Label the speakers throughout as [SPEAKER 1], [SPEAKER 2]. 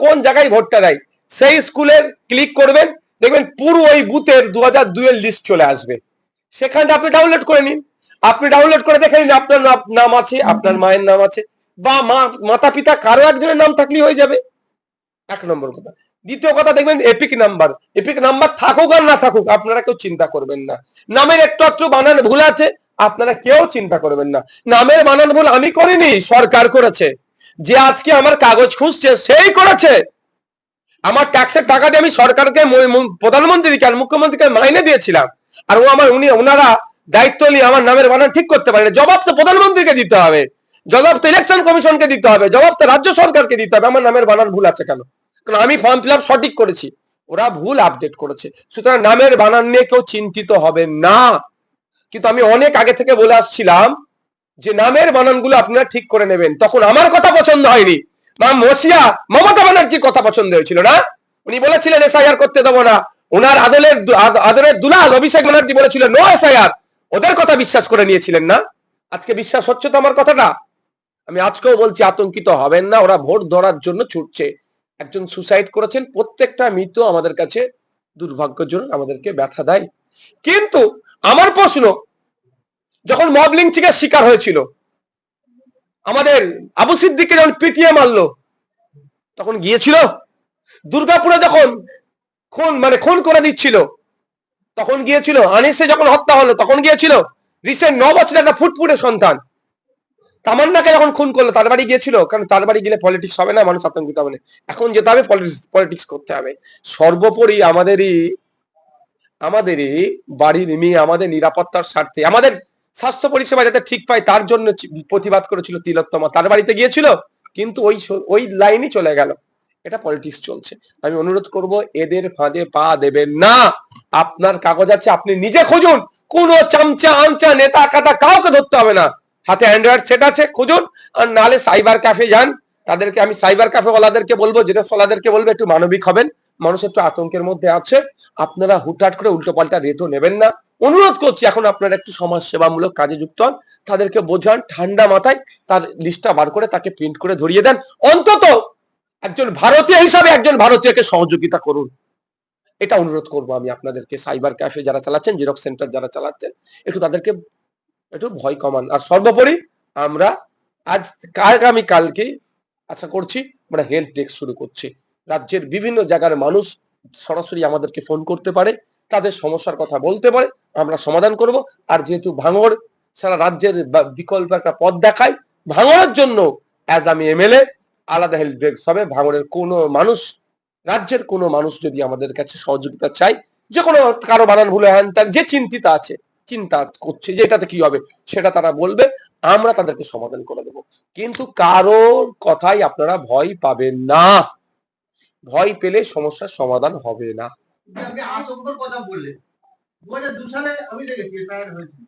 [SPEAKER 1] কোন জায়গায় ভোটটা দেয়? সেই স্কুলের ক্লিক করবেন, দেখবেন পুরো ওই বুথের দু হাজার দুইয়ের লিস্ট চলে আসবে। সেখানটা আপনি ডাউনলোড করে নিন। আপনি ডাউনলোড করে দেখে নিন আপনার নাম- নাম আছে, আপনার মায়ের নাম আছে, বা মা মাতা পিতা কারও একজনের নাম থাকলেই হয়ে যাবে। এক নম্বর কথা। দ্বিতীয় কথা, দেখবেন এপিক নাম্বার এপিক নাম্বার থাকুক আর না থাকুক, আপনারা কেউ চিন্তা করবেন না। নামের একটু একটু বানান, ভুল আছে, আপনারা কেউ চিন্তা করবেন না। নামের বানান ভুল আমি করিনি, সরকার করেছে। যে আজকে আমার কাগজ খুঁজছে, সেই করেছে। আমার ট্যাক্সের টাকা দিয়ে আমি সরকারকে প্রধানমন্ত্রীকে আর মুখ্যমন্ত্রীকে মাইনে দিয়েছিলাম। আর ও আমার, উনি ওনারা দায়িত্ব নিয়ে আমার নামের বানান ঠিক করতে পারে জবাব তো প্রধানমন্ত্রীকে দিতে হবে। জবাব তো ইলেকশন কমিশনকে দিতে হবে। জবাব তো রাজ্য সরকারকে দিতে হবে। আমার নামের বানান ভুল আছে কেন? কারণ আমি ফর্ম ফিল সঠিক করেছি। ওরা ভুল আপডেট করেছে। সুতরাং নামের বানান নিয়ে কেউ চিন্তিত হবে না। কিন্তু আমি অনেক আগে থেকে বলে আসছিলাম যে নামের বানানগুলো আপনারা ঠিক করে নেবেন, তখন আমার কথা পছন্দ হয়নি। মা মসিয়া, মমতা ব্যানার্জির কথা পছন্দ হয়েছিল না? উনি বলেছিলেন এসআইআর করতে দেবো না। ওনার আদলের আদরের দুলাল অভিষেক ব্যানার্জি বলেছিল নো এসআইআর ওদের কথা বিশ্বাস করে নিয়েছিলেন না? আজকে বিশ্বাস হচ্ছে তো আমার কথাটা? আমি আজকেও বলছি, আতঙ্কিত হবেন না, ওরা ভোট ধরার জন্য ছুটছে। একজন সুসাইড করেছেন, প্রত্যেকটা মৃত আমাদের কাছে দুর্ভাগ্যজনক, আমাদেরকে ব্যথা দেয়। কিন্তু আমার প্রশ্ন যখন মব লিঞ্চিংয়ের শিকার হয়েছিল, আমাদের আবু সিদ্দিককে যখন পিটিয়ে মারলো, তখন গিয়েছিল, দুর্গাপুরে যখন খুন মানে খুন করে দিচ্ছিল, তখন গিয়েছিল, আনিসে যখন হত্যা হলো, তখন গিয়েছিল রিসেন্ট ন বছরের একটা ফুটফুটে সন্তান। তামান্নাকে যখন খুন করল, তার বাড়ি গিয়েছিল, কারণ তার বাড়ি গেলে পলিটিক্স হবে না, মানুষ আতঙ্কিত হবে এখন যেতে হবে পলিটিক্স করতে হবে। সর্বোপরি আমাদেরই আমাদেরই বাড়ির মেয়ে, আমাদের নিরাপত্তার স্বার্থে, আমাদের স্বাস্থ্য পরিষেবা যাতে ঠিক পায়, তার জন্য প্রতিবাদ করেছিল তিলোত্তমা। তার বাড়িতে গিয়েছিল, কিন্তু ওই ওই লাইনই চলে গেল। এটা পলিটিক্স চলছে। আমি অনুরোধ করব, এদের ফাঁদে পা দেবেন না। আপনার কাগজ আছে, আপনি নিজে খুঁজুন। কোন চামচা আমচা নেতা কাটা কাউকে ধরতে হবে না। হাতে অ্যান্ড্রয়েড সেট আছে, খুঁজুন। আর নালে সাইবার ক্যাফে যান। তাদেরকে, আমি সাইবার ক্যাফে ওয়ালাদেরকে বলব, যেটা ওয়ালাদেরকে বলব, একটু মানবিক হবেন। মানুষ একটু আতঙ্কের মধ্যে আছে। আপনারা হুটহাট করে উল্টো পাল্টা রেটও নেবেন না। অনুরোধ করছি এখন আপনারা একটু সমাজ সেবামূলক কাজে যুক্ত হন, তাদেরকে বোঝান, ঠান্ডা মাথায় তার লিস্টটা বার করে তাকে প্রিন্ট করে ধরিয়ে দেন। অন্তত একজন ভারতীয় হিসাবে একজন ভারতীয়কে সহযোগিতা করুন। এটা অনুরোধ করব আমি আপনাদেরকে সাইবার ক্যাফে যারা চালাচ্ছেন জেরক্স সেন্টার যারা চালাচ্ছেন, একটু তাদেরকে একটু ভয় কমান। আর সর্বোপরি আমরা আজ আগামী কালকে আশা করছি আমরা হেল্প ডেস্ক শুরু করছি। রাজ্যের বিভিন্ন জায়গার মানুষ সরাসরি আমাদেরকে ফোন করতে পারে। তাদের সমস্যার কথা বলতে পারে, আমরা সমাধান করব। আর যেহেতু ভাঙড় সারা রাজ্যের বিকল্প একটা পথ দেখায়, ভাঙড়ের জন্য অ্যাজ আমি এমএলএ আলাদা হেল্প ডেস্ক হবে। ভাঙড়ের কোনো মানুষ, রাজ্যের কোনো মানুষ যদি আমাদের কাছে সহযোগিতা চাই যে কোনো কারও বানান ভুলে হ্যান ত্যান, যে চিন্তিত আছে, চিন্তা করছে যে এটাতে কি হবে, সেটা তারা বলবে, আমরা তাদেরকে সমাধান করে দেবো। কিন্তু কারোর কথাই আপনারা ভয় পাবেন না। ভয় পেলে সমস্যার সমাধান হবে না।
[SPEAKER 2] আপনি আতঙ্কের কথা বললেন দু হাজার দু সালে আমি দেখেছি এফআইআর হয়েছিল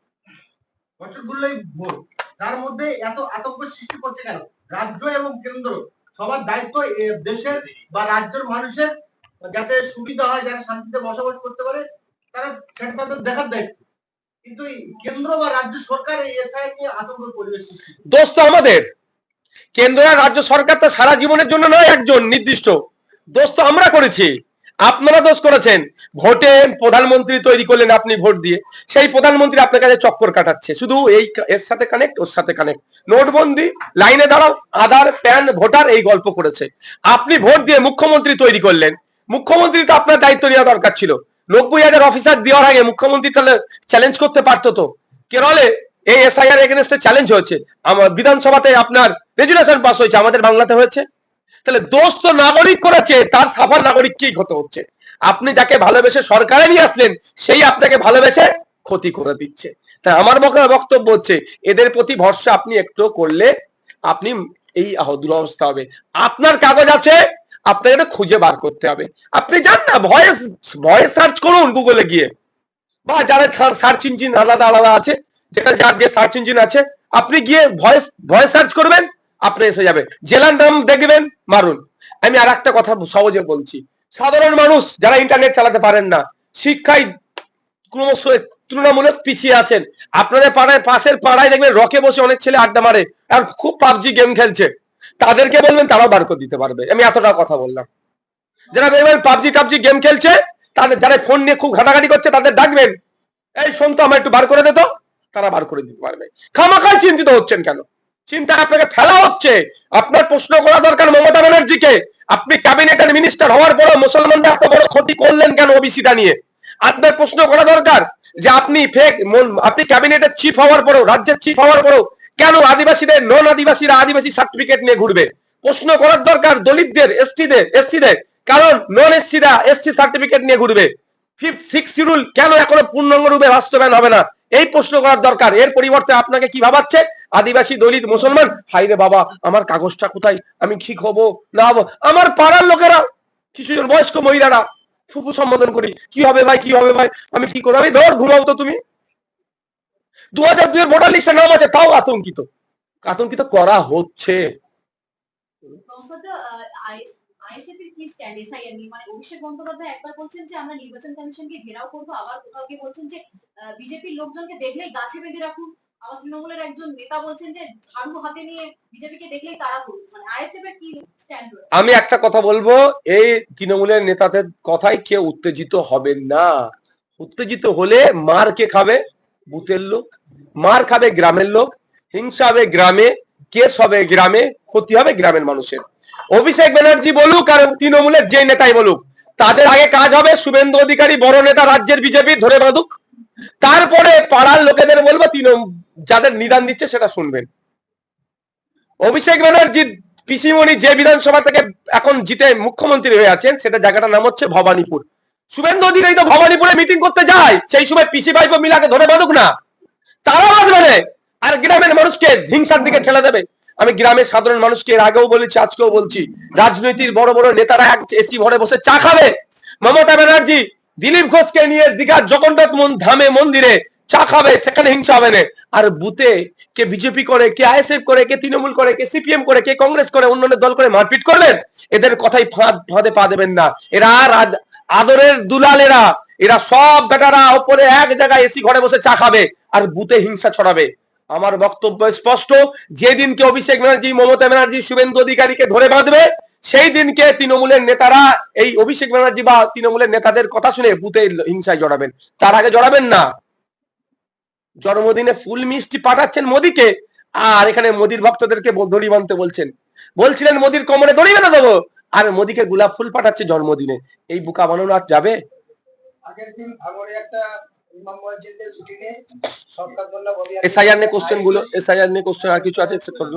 [SPEAKER 2] বছর বললেই ভোট তার মধ্যে এত আতঙ্ক সৃষ্টি করছে কেন? রাজ্য এবং কেন্দ্র, সবার দায়িত্ব দেশের বা রাজ্যের মানুষের, যাতে সুবিধা হয়, যারা শান্তিতে বসবাস করতে পারে, তারা সেটা তাদের দেখার দায়িত্ব। কিন্তু কেন্দ্র বা রাজ্য সরকার এই এসআই নিয়ে আতঙ্ক পরিবেশ
[SPEAKER 1] দোষ আমাদের, কেন্দ্র আর রাজ্য সরকার তো সারা জীবনের জন্য নয়, একজন নির্দিষ্ট। দোষ তো আমরা করেছি। আপনারা দোষ করেছেন। ভোটে প্রধানমন্ত্রী তৈরি করলেন আপনি ভোট দিয়ে। সেই প্রধানমন্ত্রী আপনার কাছে চক্কর কাটাচ্ছে। শুধু এই এর সাথে কানেক্ট ওর সাথে কানেক্ট নোটবন্দি, লাইনে দাঁড়াও, আধার, প্যান, ভোটার এই গল্প করেছে। আপনি ভোট দিয়ে মুখ্যমন্ত্রী তৈরি করলেন। মুখ্যমন্ত্রী তো আপনার দায়িত্ব নেওয়া দরকার ছিল। নব্বই হাজার অফিসার দেওয়ার আগে মুখ্যমন্ত্রী তাহলে চ্যালেঞ্জ করতে পারতো তো। কেরলে এই এসআইআর এগেনস্টে চ্যালেঞ্জ হয়েছে। আমার বিধানসভাতে আপনার রেজুলেশন পাস হয়েছে। আমাদের বাংলাতে হয়েছে। তাহলে দোষ তো নাগরিক করেছে, তার সাফার নাগরিককেই ক্ষত হচ্ছে? আপনি যাকে ভালোবেসে সরকারে নিয়ে আসলেন, সেই আপনাকে ভালোবেসে ক্ষতি করে দিচ্ছে। তাই আমার বক- বক্তব্য হচ্ছে, এদের প্রতি ভরসা আপনি একটু করলে আপনি এই দুরবস্থা হবে। আপনার কাগজ আছে, আপনাকে এটা খুঁজে বার করতে হবে। আপনি যান না, ভয়েস ভয়েস সার্চ করুন গুগলে গিয়ে। বা যারা সার্চ ইঞ্জিন আলাদা আলাদা আছে, যেখানে যার যে সার্চ ইঞ্জিন আছে, আপনি গিয়ে ভয়েস ভয়েস সার্চ করবেন আপনি এসে যাবে জেলার নাম দেখবেন, মারুন। আমি আর একটা কথা সহজে বলছি। সাধারণ মানুষ যারা ইন্টারনেট চালাতে পারেন না, শিক্ষায় ক্রমশ তুলনামূলক পিছিয়ে আছেন। আপনাদের পাড়ায়, পাশের পাড়ায় দেখবেন রকে বসে অনেক ছেলে আড্ডা মারে, আর খুব পাবজি গেম খেলছে। তাদেরকে বলবেন, তারাও বার করে দিতে পারবে। আমি এতটা কথা বললাম। যারা দেখবেন পাবজি, টাবজি গেম খেলছে, তাদের যারা ফোন নিয়ে খুব ঘাটাঘাটি করছে, তাদের ডাকবেন, এই ফোন তো আমার একটু বার করে দিত তারা বার করে দিতে পারবে। খামাখায় চিন্তিত হচ্ছেন কেন? চিন্তা আপনাকে ফেলা হচ্ছে। আপনার প্রশ্ন করা দরকার মমতা ব্যানার্জিকে। আপনি ক্যাবিনেটের মিনিস্টার হওয়ার পরে মুসলমানরা এত বড় ক্ষতি করলেন কেন ওবিসিটা নিয়ে? আপনার প্রশ্ন করা দরকার যে আপনি ফেক আপনি ক্যাবিনেটের চিফ হওয়ার পরেও, রাজ্যের চিফ হওয়ার পরেও কেন আদিবাসীদের নন আদিবাসীরা আদিবাসী সার্টিফিকেট নিয়ে ঘুরবে? প্রশ্ন করার দরকার দলিতদের এসটিদের এসসিদের কারণ নন এসসিরা এসসি সার্টিফিকেট নিয়ে ঘুরবে। ফিফথ সিক্স শিডিউল কেন এখনও পূর্ণাঙ্গ রূপে বাস্তবায়ন হবে না? এই প্রশ্ন করার দরকার। এর পরিবর্তে আপনাকে কি ভাবাচ্ছে? আদিবাসী দলিত মুসলমান হাই রে বাবা, আমার কাগজটা কোথায়? আমি ঠিক হব না হব? আমার পাড়ার লোকেরা, কিছুজন বয়স্ক মহিলারা ফুপু সম্বোধন করি, কি হবে ভাই, কি হবে ভাই? আমি কি করব? আমি ধর ঘুমাও তো তুমি? দু হাজার দুইয়ের ভোটার লিস্টে নাম আছে, তাও আতঙ্কিত। আতঙ্কিত করা হচ্ছে।
[SPEAKER 3] আইএসএফের মানে বিজেপির লোকজনকে দেখলেই গাছে বেঁধে রাখুন। আবার তৃণমূলের একজন নেতা বলছেন যে ঝাড়ু হাতে নিয়ে দেখলেই তারা মানে আইএসএফ এর কি স্ট্যান্ড
[SPEAKER 1] আমি একটা কথা বলব, এই তৃণমূলের নেতাদের কেউ উত্তেজিত না। উত্তেজিত হলে মার কে খাবে? বুথের লোক। মার খাবে গ্রামের লোক। হিংসা হবে গ্রামে, কেস হবে গ্রামে, ক্ষতি হবে গ্রামের মানুষের। অভিষেক ব্যানার্জি বলুক আর তৃণমূলের যে নেতাই বলুক, তাদের আগে কাজ হবে শুভেন্দু অধিকারী, বড় নেতা, রাজ্যের বিজেপি ধরে বাঁধুক। তারপরে পাড়ার লোকেদের বলব, তৃণমূল যাদের নিদান দিচ্ছে সেটা শুনবেন। অভিষেক ব্যানার্জি পিসিমণি যে বিধানসভা থেকে এখন জিতে মুখ্যমন্ত্রী হয়ে আছেন, সেটা জায়গাটার নাম হচ্ছে ভবানীপুর। শুভেন্দু অধিকারী তো ভবানীপুরে মিটিং করতে যায়, সেই সময় পিসি ভাইপো মিলাকে ধরে বাঁধুক না। তারা বাঁধবে আর গ্রামের মানুষকে হিংসার দিকে ঠেলে দেবে। আমি গ্রামের সাধারণ মানুষকে এর আগেও বলেছি, আজকেও বলছি রাজনৈতিক বড় বড় নেতারা এক এসি ভরে বসে চা খাবে। মমতা ব্যানার্জি, দিলীপ ঘোষকে নিয়ে দীঘার জগন্নাথ ধামে মন্দিরে চা খাবে সেখানে হিংসা হবে না আর বুথে কে বিজেপি করে, কে আইএসএফ করে, কে তৃণমূল করে, কে সিপিএম করে, কে কংগ্রেস করে, অন্যান্য দল করে মারপিট করবেন? এদের কথাই ফাঁদ, ফাঁদে পা দেবেন না। এরা আদরের দুলালেরা। এরা সব বেটারা ওপরে এক জায়গায় এসি ঘরে বসে চা খাবে আর বুথে হিংসা ছড়াবে। আমার বক্তব্য স্পষ্ট যেদিনকে অভিষেক ব্যানার্জি, মমতা ব্যানার্জি, শুভেন্দু অধিকারীকে ধরে বাঁধবে, সেই দিনকে তৃণমূলের নেতারা, এই অভিষেক ব্যানার্জি বা তৃণমূলের নেতাদের কথা শুনে বুথে হিংসায় জড়াবেন। তার আগে জড়াবেন না। জন্মদিনে ফুল মিষ্টি পাঠাচ্ছেন মোদিকে আর এখানে মোদির ভক্তদেরকে দড়ি বাঁধতে বলছেন। বলছিলেন মোদির কোমরে দড়ি বেঁধে দেবো। আর মোদিকে গোলাপ ফুল পাঠাচ্ছে জন্মদিনে। এই বুকা বানানো আর যাবে?
[SPEAKER 4] আগের দিন ভাঙড়ে একটা ইমাম মসজিদের মিটিংয়ে সরকার বলল
[SPEAKER 1] এসআইআর নিয়ে কোশ্চেনগুলো এসআইআর নিয়ে কোশ্চেন আর কিছু আছে? করল